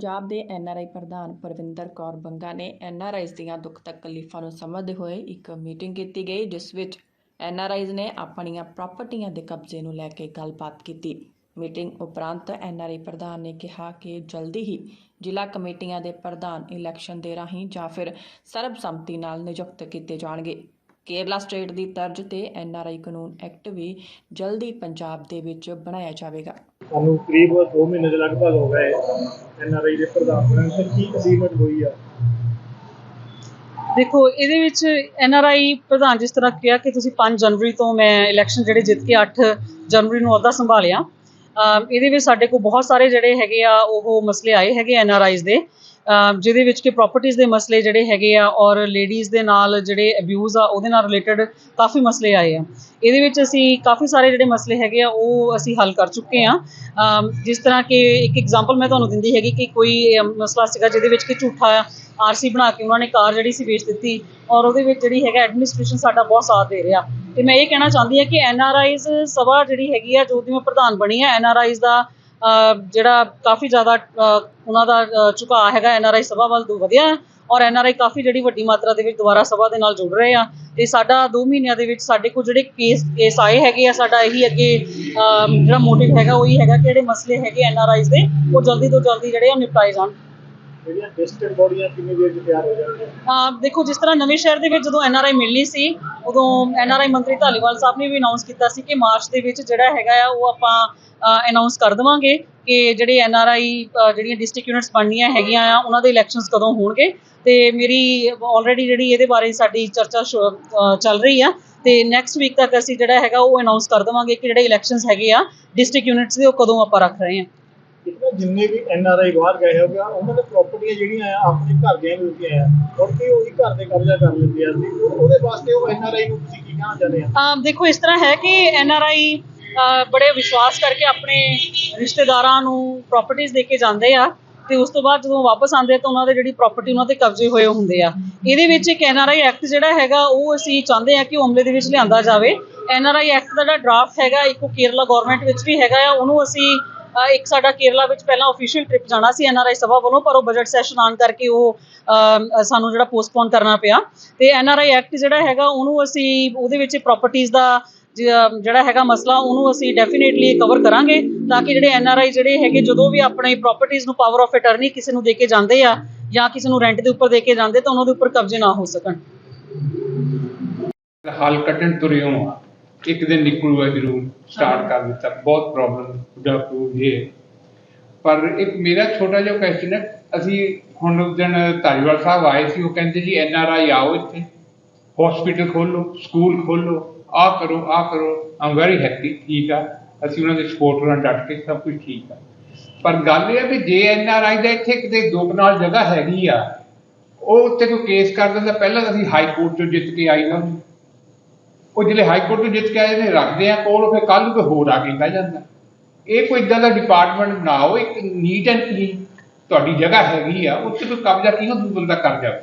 ਪੰਜਾਬ ਦੇ ਐਨਆਰਆਈ ਪ੍ਰਧਾਨ ਪਰਵਿੰਦਰ ਕੌਰ ਬੰਗਾ ਨੇ ਐਨਆਰਆਈਜ਼ ਦੀਆਂ ਦੁੱਖ ਤਕਲੀਫਾਂ ਨੂੰ ਸਮਝਦੇ ਹੋਏ ਇੱਕ ਮੀਟਿੰਗ ਕੀਤੀ ਗਈ, ਜਿਸ ਵਿੱਚ ਐਨਆਰਆਈਜ਼ ਨੇ ਆਪਣੀਆਂ ਪ੍ਰਾਪਰਟੀਆਂ ਦੇ ਕਬਜ਼ੇ ਨੂੰ ਲੈ ਕੇ ਗੱਲਬਾਤ ਕੀਤੀ। ਮੀਟਿੰਗ ਉਪਰੰਤ ਐਨਆਰਆਈ ਪ੍ਰਧਾਨ ਨੇ ਕਿਹਾ ਕਿ ਜਲਦੀ ਹੀ ਜ਼ਿਲ੍ਹਾ ਕਮੇਟੀਆਂ ਦੇ ਪ੍ਰਧਾਨ ਇਲੈਕਸ਼ਨ ਦੇ ਰਾਹੀਂ ਜਾਂ ਫਿਰ ਸਰਬਸੰਮਤੀ ਨਾਲ ਨਿਯੁਕਤ ਕੀਤੇ ਜਾਣਗੇ। ਕੇਰਲਾ ਸਟੇਟ ਦੀ ਤਰਜ਼ ਤੇ ਐਨਆਰਆਈ ਕਾਨੂੰਨ ਐਕਟ ਵੀ ਜਲਦੀ ਪੰਜਾਬ ਦੇ ਵਿੱਚ ਬਣਾਇਆ ਜਾਵੇਗਾ। ਸਾਨੂੰ ਕਰੀਬ 2 ਮਹੀਨੇ ਦੇ ਲਗਭਗ ਹੋ ਗਏ ਐਨ ਆਰ ਆਈ ਦੇ ਪ੍ਰਧਾਨ ਬਣਨ ਤੇ ਕੀ ਅਚੀਵਮੈਂਟ ਹੋਈ ਆ? ਦੇਖੋ ਇਹਦੇ ਵਿੱਚ ਐਨ ਆਰ ਆਈ ਪ੍ਰਧਾਨ ਜਿਸ ਤਰ੍ਹਾਂ ਕਿਹਾ ਕਿ ਤੁਸੀਂ 5 ਜਨਵਰੀ ਤੋਂ ਮੈਂ ਇਲੈਕਸ਼ਨ ਜਿਹੜੇ ਜਿੱਤ ਕੇ 8 ਜਨਵਰੀ ਨੂੰ ਅਹੁਦਾ ਸੰਭਾਲਿਆ। ਇਹਦੇ ਵਿੱਚ ਸਾਡੇ ਕੋਲ ਬਹੁਤ ਸਾਰੇ ਜਿਹੜੇ ਹੈਗੇ ਆ ਉਹ ਮਸਲੇ ਆਏ ਹੈਗੇ ਐਨ ਆਰ ਆਈਜ਼ ਦੇ। ਜਿਹਦੇ ਵਿੱਚ ਕਿ ਪ੍ਰਾਪਰਟੀਆਂ ਦੇ ਮਸਲੇ ਜਿਹੜੇ ਹੈਗੇ ਆ ਔਰ ਲੇਡੀਜ਼ ਦੇ ਨਾਲ ਜਿਹੜੇ ਅਬਿਊਜ਼ ਆ, ਉਹਦੇ ਨਾਲ ਰਿਲੇਟਡ ਕਾਫੀ ਮਸਲੇ ਆਏ ਆ। ਇਹਦੇ ਵਿੱਚ ਅਸੀਂ ਕਾਫੀ ਸਾਰੇ ਜਿਹੜੇ ਮਸਲੇ ਹੈਗੇ ਆ, ਉਹ ਅਸੀਂ ਹੱਲ ਕਰ ਚੁੱਕੇ ਆ। ਜਿਸ ਤਰ੍ਹਾਂ ਕਿ ਇੱਕ ਐਗਜ਼ਾਮਪਲ ਮੈਂ ਤੁਹਾਨੂੰ ਦਿੰਦੀ ਹੈਗੀ ਕਿ ਕੋਈ ਮਸਲਾ ਸੀਗਾ ਜਿਹਦੇ ਵਿੱਚ ਕਿ ਝੂਠਾ ਆਰਸੀ ਬਣਾ ਕੇ ਉਹਨਾਂ ਨੇ ਕਾਰ ਜਿਹੜੀ ਸੀ ਵੇਚ ਦਿੱਤੀ ਔਰ ਉਹਦੇ ਵਿੱਚ ਜਿਹੜੀ ਹੈਗਾ ਐਡਮਿਨਿਸਟ੍ਰੇਸ਼ਨ ਸਾਡਾ ਬਹੁਤ ਸਾਥ ਦੇ ਰਿਹਾ। ਤੇ ਮੈਂ ਇਹ ਕਹਿਣਾ ਚਾਹੁੰਦੀ ਹਾਂ ਕਿ ਐਨ ਆਰ ਆਈਜ਼ ਸਭਾ ਜਿਹੜੀ ਹੈਗੀ ਆ, ਜੋ ਦੀ ਮੈਂ ਪ੍ਰਧਾਨ ਬਣੀ ਆ ਐਨ ਆਰ ਆਈਜ਼ ਦਾ ਜਿਹੜਾ ਕਾਫੀ ਜ਼ਿਆਦਾ ਉਹਨਾਂ ਦਾ ਝੁਕਾਅ ਹੈਗਾ ਐਨ ਆਰ ਆਈ ਸਭਾ ਵੱਲ ਤੋਂ ਵਧਿਆ ਔਰ ਐਨ ਆਰ ਆਈ ਕਾਫੀ ਜਿਹੜੀ ਵੱਡੀ ਮਾਤਰਾ ਦੇ ਵਿੱਚ ਦੁਬਾਰਾ ਸਭਾ ਦੇ ਨਾਲ ਜੁੜ ਰਹੇ ਆ ਤੇ ਸਾਡਾ 2 ਮਹੀਨਿਆਂ ਦੇ ਵਿੱਚ ਸਾਡੇ ਕੋਲ ਜਿਹੜੇ ਕੇਸ ਕੇਸ ਆਏ ਹੈਗੇ ਆ ਸਾਡਾ ਇਹੀ ਅੱਗੇ ਅਹ, ਜਿਹੜਾ ਮੋਟਿਵ ਹੈਗਾ ਉਹੀ ਹੈਗਾ ਕਿ ਜਿਹੜੇ ਮਸਲੇ ਹੈਗੇ ਐਨ ਆਰ ਆਈਜ਼ ਦੇ ਉਹ ਜਲਦੀ ਤੋਂ ਜਲਦੀ ਜਿਹੜੇ ਆ ਨਿਪਟਾਏ ਜਾਣ। ਜਿਹੜੀਆਂ ਡਿਸਟ੍ਰਿਕਟ ਬੋਡੀਆਂ ਕਿੰਨੀ ਦੇਰ 'ਚ ਤਿਆਰ ਹੋ ਜਾਣਗੀਆਂ ਅਹ ਦੇਖੋ, ਜਿਸ ਤਰ੍ਹਾਂ ਨਵੇਂ ਸ਼ਹਿਰ ਦੇ ਵਿੱਚ ਜਦੋਂ ਐਨ ਆਰ ਆਈ ਮਿਲਣੀ ਸੀ, ਉਦੋਂ ਐਨ ਆਰ ਆਈ ਮੰਤਰੀ ਧਾਲੀਵਾਲ ਸਾਹਿਬ ਨੇ ਵੀ ਅਨਾਉਂਸ ਕੀਤਾ ਸੀ ਕਿ ਮਾਰਚ ਦੇ ਵਿੱਚ ਜਿਹੜਾ ਹੈਗਾ ਆ, ਉਹ ਆਪਾਂ ਅਨਾਉਂਸ ਕਰ ਦੇਵਾਂਗੇ ਕਿ ਜਿਹੜੇ ਐਨ ਆਰ ਆਈ ਜਿਹੜੀਆਂ ਡਿਸਟ੍ਰਿਕਟ ਯੂਨਿਟਸ ਬਣਨੀਆਂ ਹੈਗੀਆਂ ਆ, ਉਹਨਾਂ ਦੇ ਇਲੈਕਸ਼ਨਸ ਕਦੋਂ ਹੋਣਗੇ। ਤੇ ਮੇਰੀ ਆਲਰੇਡੀ ਜਿਹੜੀ ਇਹਦੇ ਬਾਰੇ ਸਾਡੀ ਚਰਚਾ ਚੱਲ ਰਹੀ ਆ। ਤੇ ਨੈਕਸਟ ਵੀਕ ਤੱਕ ਅਸੀਂ ਜਿਹੜਾ ਹੈਗਾ, ਉਹ ਅਨਾਉਂਸ ਕਰ ਦੇਵਾਂਗੇ ਕਿ ਜਿਹੜੇ ਇਲੈਕਸ਼ਨਸ ਹੈਗੇ ਆ ਡਿਸਟ੍ਰਿਕਟ ਯੂਨਿਟਸ ਦੇ, ਉਹ ਕਦੋਂ ਆਪਾਂ ਰੱਖ ਰਹੇ ਹਾਂ ਜਿੰਨੇ ਵੀ ਐਨ ਆਰ ਆਈ ਬਾਹਰ ਗਏ ਹੋਗੇ ਉਹਨਾਂ ਦੇ ਪ੍ਰਾਪਰਟੀਆਂ ਜਿਹੜੀਆਂ ਆ, ਆਪਣੇ ਘਰ ਦੀਆਂ ਮਿਲਦੀਆਂ ਆ। ਔਰ ਕਿ ਉਹੀ ਘਰ ਦੇ ਕਬਜ਼ਾ ਕਰ ਲੈਂਦੇ ਆ। ਤੇ ਉਹ- ਉਹਦੇ ਵਾਸਤੇ ਉਹ ਐਨ ਆਰ ਆਈ ਨੂੰ ਤੁਸੀਂ ਕੀ ਕਹਿਣਾ ਚਾਹੁੰਦੇ ਆ? ਅਮ ਦੇਖੋ, ਇਸ ਤਰ੍ਹਾਂ ਹੈ ਕਿ ਐਨ ਆਰ ਆਈ ਬੜੇ ਵਿਸ਼ਵਾਸ ਕਰਕੇ ਆਪਣੇ ਰਿਸ਼ਤੇਦਾਰਾਂ ਨੂੰ ਪ੍ਰਾਪਰਟੀਆਂ ਦੇ ਕੇ ਜਾਂਦੇ ਆ ਤੇ ਉਸ ਤੋਂ ਬਾਅਦ ਜਦੋਂ ਵਾਪਸ ਆਉਂਦੇ ਆ ਤਾਂ ਉਹਨਾਂ ਦੇ ਜਿਹੜੀ ਪ੍ਰਾਪਰਟੀ ਉਹਨਾਂ ਤੇ ਕਬਜ਼ੇ ਹੋਏ ਹੁੰਦੇ ਆ। ਇਹਦੇ ਵਿੱਚ ਇੱਕ ਐਨ ਆਰ ਆਈ ਐਕਟ ਜਿਹੜਾ ਹੈਗਾ, ਉਹ ਅਸੀਂ ਚਾਹੁੰਦੇ ਆ ਕਿ ਉਹ ਅਮਲੇ ਦੇ ਵਿੱਚ ਲਿਆਂਦਾ ਜਾਵੇ। ਐਨ ਆਰ ਆਈ ਐਕਟ ਦਾ ਜਿਹੜਾ ਡਰਾਫਟ ਹੈਗਾ, ਇੱਕ ਉਹ ਕੇਰਲਾ ਗਵਰਨਮੈਂਟ ਵਿੱਚ ਵੀ ਹੈਗਾ ਆ, ਉਹਨੂੰ ਅਸੀਂ ਇੱਕ ਸਾਡਾ ਕੇਰਲਾ ਵਿੱਚ ਪਹਿਲਾਂ ਅਫੀਸ਼ੀਅਲ ਟ੍ਰਿਪ ਜਾਣਾ ਸੀ ਐਨਆਰਆਈ ਸਭਾ ਵੱਲੋਂ, ਪਰ ਉਹ ਬਜਟ ਸੈਸ਼ਨ ਆਉਣ ਕਰਕੇ ਉਹ ਸਾਨੂੰ ਜਿਹੜਾ ਪੋਸਟਪੋਨ ਕਰਨਾ ਪਿਆ। ਤੇ ਐਨਆਰਆਈ ਐਕਟ ਜਿਹੜਾ ਹੈਗਾ, ਉਹਨੂੰ ਅਸੀਂ ਉਹਦੇ ਵਿੱਚ ਪ੍ਰਾਪਰਟੀਆਂ ਦਾ ਜਿਹੜਾ ਹੈਗਾ ਮਸਲਾ, ਉਹਨੂੰ ਅਸੀਂ ਡੈਫੀਨੇਟਲੀ ਕਵਰ ਕਰਾਂਗੇ, ਤਾਂ ਕਿ ਜਿਹੜੇ ਐਨਆਰਆਈ ਜਿਹੜੇ ਹੈਗੇ, ਜਦੋਂ ਵੀ ਆਪਣੇ ਪ੍ਰਾਪਰਟੀਆਂ ਨੂੰ ਪਾਵਰ ਆਫ ਅਟਰਨੀ ਕਿਸੇ ਨੂੰ ਦੇ ਕੇ ਜਾਂਦੇ ਆ, ਜਾਂ ਕਿਸੇ ਨੂੰ ਰੈਂਟ ਦੇ ਉੱਪਰ ਦੇ ਕੇ ਜਾਂਦੇ, ਤਾਂ ਉਹਨਾਂ ਦੇ ਉੱਪਰ ਕਬਜ਼ੇ ਨਾ ਹੋ ਸਕਣ। ਹੱਲ ਕੱਢਣ ਤੁਰੇ ਆ। ਇੱਕ ਦਿਨ ਨਿਕਲੂਗਾ ਜ਼ਰੂਰ ਸਟਾਰਟ ਕਰ ਦਿੱਤਾ। ਬਹੁਤ ਪ੍ਰੋਬਲਮ ਦਾ ਪ੍ਰੂਵ ਇਹ ਪਰ ਇੱਕ ਮੇਰਾ ਛੋਟਾ ਜਿਹਾ ਕੁਐਸਚਨ ਹੈ, ਅਸੀਂ ਹੁਣ ਉਸ ਦਿਨ ਧਾਰੀਵਾਲ ਸਾਹਿਬ ਆਏ ਸੀ, ਉਹ ਕਹਿੰਦੇ ਜੀ ਐਨ ਆਰ ਆਈ ਆਓ ਇੱਥੇ। ਹਸਪੀਟਲ ਖੋਲੋ ਸਕੂਲ ਖੋਲੋ ਆ ਕਰੋ ਆ ਕਰੋ। ਆਮ ਵੈਰੀ ਹੈਪੀ ਠੀਕ ਆ। ਅਸੀਂ ਉਹਨਾਂ ਦੇ ਸਪੋਰਟ ਨਾਲ ਡਟ ਕੇ ਸਭ ਕੁਝ ਠੀਕ ਆ। ਪਰ ਗੱਲ ਇਹ ਆ ਵੀ ਜੇ ਐਨ ਆਰ ਆਈ ਦਾ ਇੱਥੇ ਕਿਤੇ ਦੋ ਕਨਾਲ ਜਗ੍ਹਾ ਹੈਗੀ ਆ, ਉਹ ਉੱਤੇ ਕੋਈ ਕੇਸ ਕਰ ਦਿੰਦਾ, ਪਹਿਲਾਂ ਤਾਂ ਅਸੀਂ ਹਾਈ ਕੋਰਟ ਤੋਂ ਜਿੱਤ ਕੇ ਆਈ ਨਾ ਉਹ ਜਿਹੜੇ ਹਾਈ ਕੋਰਟ ਤੋਂ ਜਿੱਤ ਕੇ ਆਏ ਨੇ, ਰੱਖਦੇ ਆ ਕੋਲ, ਫਿਰ ਕੱਲ ਨੂੰ ਕੋਈ ਹੋਰ ਆ ਕੇ ਕਹਿ ਜਾਂਦਾ। ਇਹ ਕੋਈ ਇਦਾਂ ਦਾ ਡਿਪਾਰਟਮੈਂਟ ਬਣਾਓ, ਇੱਕ ਨੀਟ ਐਂਡ ਕਲੀਨ ਤੁਹਾਡੀ ਜਗ੍ਹਾ ਹੈਗੀ ਆ, ਉੱਥੇ ਕੋਈ ਕਬਜ਼ਾ ਕਿਉਂ ਬੰਦਾ ਕਰ ਜਾਵੇ?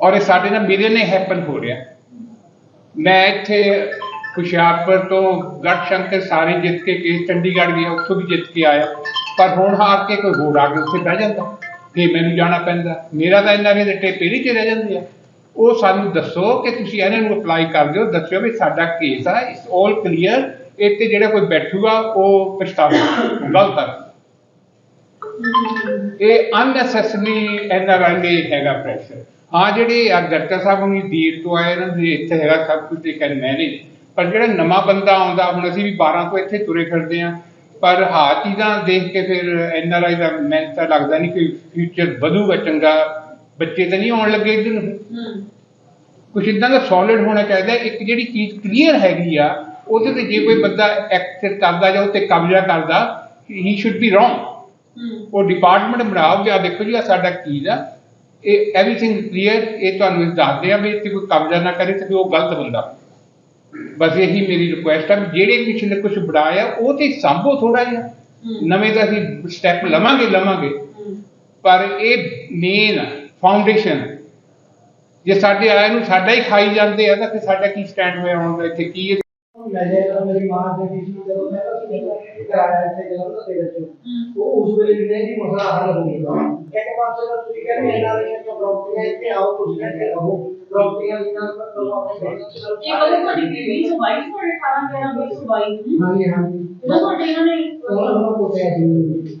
ਔਰ ਇਹ ਸਾਡੇ ਨਾਲ ਮੇਰੇ ਨੇ ਹੈਪਨ ਹੋ ਰਿਹਾ। ਮੈਂ ਇੱਥੇ ਹੁਸ਼ਿਆਰਪੁਰ ਤੋਂ ਗੜ ਸ਼ੰਕਰ ਸਾਰੇ ਜਿੱਤ ਕੇ ਕੇਸ ਚੰਡੀਗੜ੍ਹ ਗਿਆ, ਉੱਥੋਂ ਵੀ ਜਿੱਤ ਕੇ ਆਇਆ। ਪਰ ਹੁਣ ਹਾਰ ਕੇ ਕੋਈ ਹੋਰ ਆ ਕੇ ਉੱਥੇ ਬਹਿ ਜਾਂਦਾ। ਤੇ ਮੈਨੂੰ ਜਾਣਾ ਪੈਂਦਾ। ਮੇਰਾ ਤਾਂ ਇੰਨਾ ਵੀ ਟੇਪੇ ਨਹੀਂ ਚ ਰਹਿ ਜਾਂਦੇ ਆ। ਉਹ ਸਾਨੂੰ ਦੱਸੋ ਕਿ ਤੁਸੀਂ ਇਹਨਾਂ ਨੂੰ ਅਪਲਾਈ ਕਰ ਦਿਓ ਦੱਸਿਓ ਵੀ ਸਾਡਾ ਕੇਸ ਆ ਇਟਸ ਆਲ ਕਲੀਅਰ ਇੱਥੇ ਜਿਹੜਾ ਕੋਈ ਬੈਠੂਗਾ, ਉਹ ਪਛਤਾਵਾ, ਗਲਤ ਆ। ਇਹ ਅਨਨੈਸੈਸਰੀ ਐਨਆਰਆਈ ਦੇ ਹੈਗਾ ਪ੍ਰੈਸ਼ਰ ਹਾਂ, ਜਿਹੜੇ ਆ ਡਾਕਟਰ ਸਾਹਿਬ ਨੂੰ ਦੀਰ ਤੋਂ ਆਏ ਇਹਨਾਂ ਦੇ ਇੱਥੇ ਹੈਗਾ ਸਭ ਕੁਝ ਤੇ ਕਹਿ ਮੈਨੇਜ ਪਰ ਜਿਹੜਾ ਨਵਾਂ ਬੰਦਾ ਆਉਂਦਾ, ਹੁਣ ਅਸੀਂ ਵੀ 12 ਤੋਂ ਇੱਥੇ ਤੁਰੇ ਫਿਰਦੇ ਆ ਪਰ ਹਾਂ ਚੀਜ਼ਾਂ ਦੇਖ ਕੇ ਫਿਰ ਐਨਆਰਆਈ ਦਾ ਮੈਨੂੰ ਤਾਂ ਲੱਗਦਾ ਨਹੀਂ ਕਿ ਫਿਊਚਰ ਵਧੂਗਾ ਚੰਗਾ। ਬੱਚੇ ਤਾਂ ਨਹੀਂ ਆਉਣ ਲੱਗੇ ਇੱਧਰ ਨੂੰ। ਕੁਛ ਇਦਾਂ ਦਾ ਸੋਲਿਡ ਹੋਣਾ ਚਾਹੀਦਾ। ਇੱਕ ਜਿਹੜੀ ਚੀਜ਼ ਕਲੀਅਰ ਹੈਗੀ ਆ ਉਹਦੇ ਤੇ ਜੇ ਕੋਈ ਬੰਦਾ ਐਕਟ ਕਰਦਾ ਜਾਂ ਉੱਤੇ ਕਬਜ਼ਾ ਕਰਦਾ ਹੀ ਸ਼ੁੱਡ ਬੀ ਰੋਂਗ ਉਹ ਡਿਪਾਰਟਮੈਂਟ ਬਣਾਓ ਕਿ ਆ ਦੇਖੋ ਜੀ ਆ ਸਾਡਾ ਚੀਜ਼ ਆ ਇਹ ਐਵਰੀਥਿੰਗ ਕਲੀਅਰ ਇਹ ਤੁਹਾਨੂੰ ਅਸੀਂ ਦੱਸਦੇ ਆ ਵੀ ਇੱਥੇ ਕੋਈ ਕਬਜ਼ਾ ਨਾ ਕਰੇ ਤੇ ਉਹ ਗਲਤ ਬੰਦਾ। ਬਸ ਇਹੀ ਮੇਰੀ ਰਿਕੁਐਸਟ ਆ ਜਿਹੜੇ ਕਿਸੇ ਨੇ ਕੁਝ ਬਣਾਇਆ ਉਹ ਤੇ ਸੰਭੋ ਥੋੜਾ ਜਿਹਾ। ਨਵੇਂ ਤਾਂ ਅਸੀਂ ਸਟੈਪ ਲਵਾਂਗੇ ਲਵਾਂਗੇ। ਪਰ ਇਹ ਮੇਨ ਫਾਊਂਡੇਸ਼ਨ ਜੇ ਸਾਡੇ ਆਏ ਨੂੰ ਸਾਡਾ ਹੀ ਖਾਈ ਜਾਂਦੇ ਆ ਤਾਂ ਫਿਰ ਸਾਡਾ ਕੀ ਸਟੈਂਡ ਹੋਇਆ ਹੁਣ ਇੱਥੇ? ਕੀ ਹੈ ਮੈਂ ਜੇ ਮੇਰੀ ਮਾਂ ਦੇ ਵਿੱਚ ਜਦੋਂ ਮੈਂ ਕਰਾਇਆ ਇੱਥੇ ਜਲੰਧਰ ਦੇ ਵਿੱਚ ਉਹ ਉਸ ਵੇਲੇ ਵੀ ਨਹੀਂ ਸੀ ਮਸਲਾ ਹੱਲ ਹੋ ਗਿਆ ਇੱਕ ਪਾਸੇ ਤਾਂ ਤੁਸੀਂ ਕਹਿੰਦੇ ਇਹਨਾਂ ਦੇ ਜੋ ਪ੍ਰੋਪਰਟੀਆਂ ਇੱਥੇ ਆਓ ਤੁਸੀਂ ਇੱਥੇ ਰਹੋ ਪ੍ਰੋਪਰਟੀਆਂ ਦੀਆਂ ਕਰੋ ਆਪਣੇ ਇਹ ਕਦੋਂ ਤੁਹਾਡੀ ਬੀਬੀ ਸਵਾਈ ਤੁਹਾਡੇ 18 13 20 ਸਵਾਈ ਨੂੰ ਹਾਂਜੀ ਹਾਂਜੀ। ਉਹ ਤੁਹਾਡੇ ਇਹਨਾਂ ਨੇ ਉਹਨਾਂ ਨੂੰ ਪੁੱਛਿਆ ਸੀ। ਮੈਂ ਫੋਟੋ ਦੇ ਗਿਆ ਜਾਇਦਾ ਆ ਫਿਰ ਮੇਰੇ ਆਪ ਚੀਨ ਕਰਾ ਜੀ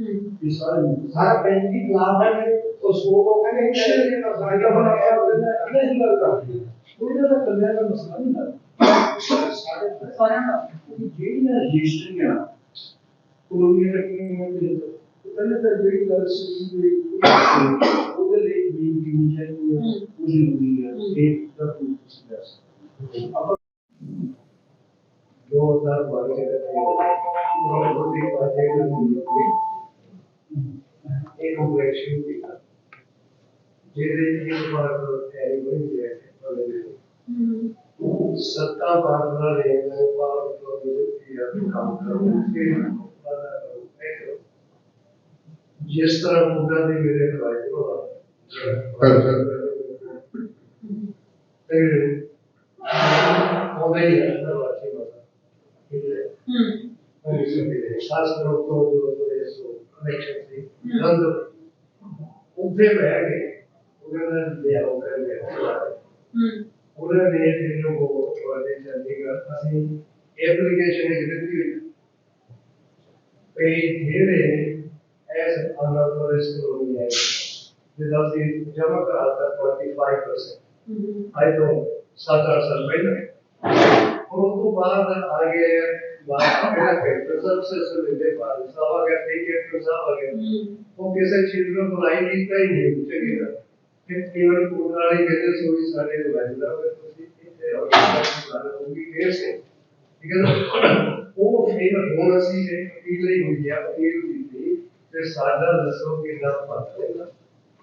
ਇਹ ਸਾਰੇ ਸਾਰਾ ਪਿੰਡ ਦੀ ਖਿਲਾਫ ਹੈ ਉਹ ਸਕੋਪ ਉਹ ਕਹਿੰਦੇ ਇਹ ਨਹੀਂ ਸਾਡਾ ਬਣਾ ਕੇ ਉਹਨੇ ਹੀ ਗੱਲ ਕਰਦੇ ਕੋਈ ਨਾ ਕਲਿਆਣ ਦਾ ਮਸਲਾ ਨਹੀਂ ਹੈ ਸਾਡੇ ਸਾਰਿਆਂ ਦਾ ਜਿਹੜੀਆਂ ਰਜਿਸਟਰੀਆਂ ਕੋਲੋਨੀਆਂ ਰੱਖੀਆਂ ਹੋਈਆਂ ਨੇ ਪਹਿਲੇ ਤਾਂ ਜਿਹੜੀ ਗੱਲ ਸੀ ਵੀ ਉਹਦੇ ਲਈ ਵੀ ਕਿੰਨੀ ਚਾਹੀਦੀ ਹੈ ਉਹ ਜ਼ਰੂਰੀ ਹੈ ਇਹ ਤਾਂ ਕੋਈ ਨਹੀਂ ਦੱਸ ਆਪਾਂ ਜੋ ਦਰ ਇਹ ਕੰਪਲੈਕਸ਼ਨ ਦੀ ਜਿਹਦੇ ਇਹ ਬਾਰ ਹੈ ਬਣੀ ਹੈ। ਸੱਤਾ ਬਾਦਲਾ ਨੇ ਬਾਰ ਤੋਂ ਦਿੱਤੀ ਹੈ ਕੰਮ ਕਰੋ ਜਿਸ ਤਰ੍ਹਾਂ ਮੁੰਡਾ ਦੇ ਮੇਰੇ ਖਵਾਏ ਤੇ ਉਹਦੇ ਹੀ ਹੈ। ਨਾ ਵਾਸੀ ਮਸਾ ਹੂੰ ਖਾਸ ਕਰੋ ਤੋਂ connection से रंग उसे बह गए उन्होंने ले होकर ले उन्होंने दिनों को वाले चंडीगढ़ असली एप्लीकेशन जितनी पे धीरे as unauthorized loan without the जमा करा था 25% आई तो सात आठ साल पहले और वो तो बाहर आ गया मेरा कैप्टन साहब से से मिलने बाद साहब आ गया ठीक कैप्टन साहब आ गए हम्म वो किसी चीज में बुराई नहीं कही नहीं चंगी तरह फिर केवल पुरानी कहते सोई सारे वाजिदा में ਤੁਸੀਂ ਇੱਥੇ ਰਹੋ ਗੱਲ ਹੋਊਗੀ ਫੇਰ ਸੇ ਠੀਕ ਹੈ ਨਾ ਉਹ ਫਿਰ ਹੁਣ ਅਸੀਂ ਇੱਕ ਅਪੀਲ ਲਈ ਹੋਈ ਆ ਅਪੀਲ ਕੀਤੀ ਤੇ ਸਾਡਾ ਦੱਸੋ ਕਿੰਨਾ ਫਰਕ ਹੋਏਗਾ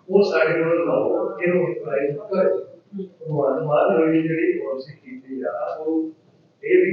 ਉਹ ਸਾਡੇ ਕੋਲ ਲਾਓ ਇਹਨੂੰ ਅਪਲਾਈ ਕਰੋ ਮਾਨ ਮਾਨ ਹੋਈ ਜਿਹੜੀ policy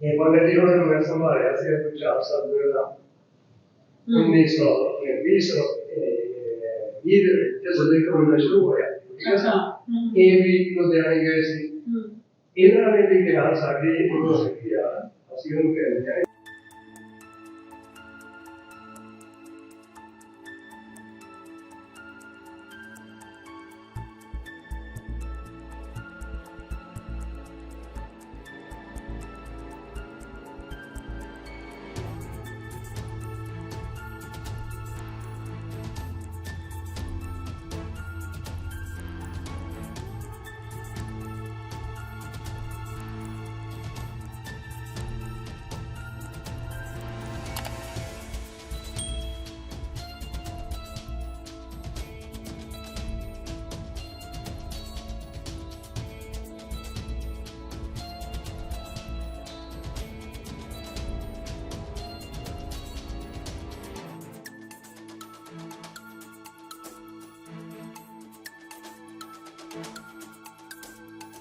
e quando io non mi sembra si è già salvato quindi sono nel viso e vide te so detto una eh. ah, storia mm. e vi lo dai ai gesti mm. e la vedi che ha sa che non si ha un sido un che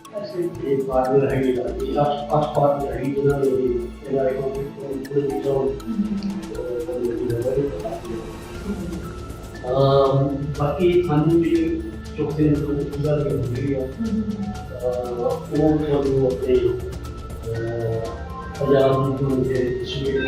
ਇਹ parlour ਹੈਗੀ ਆ ਇਹ ਆਸ ਪਾਸ ਹੈਗੀ ਜਿਹਨਾਂ ਦੇ ਇਹਨਾਂ ਦੇ ਕੋਈ ਵੀ ਜੋ ਬਾਕੀ ਸਾਨੂੰ ਜਿਹੜੇ ਚੋਖੇ ਨੇ ਤੋਂ ਪੂਰਾ ਦੇ ਹੁੰਦੀ ਆ ਉਹ ਤੁਹਾਨੂੰ ਆਪਣੇ ਪੰਜਾਬ ਨੂੰ ਜਿਹੜੇ ਸ਼ੀਰ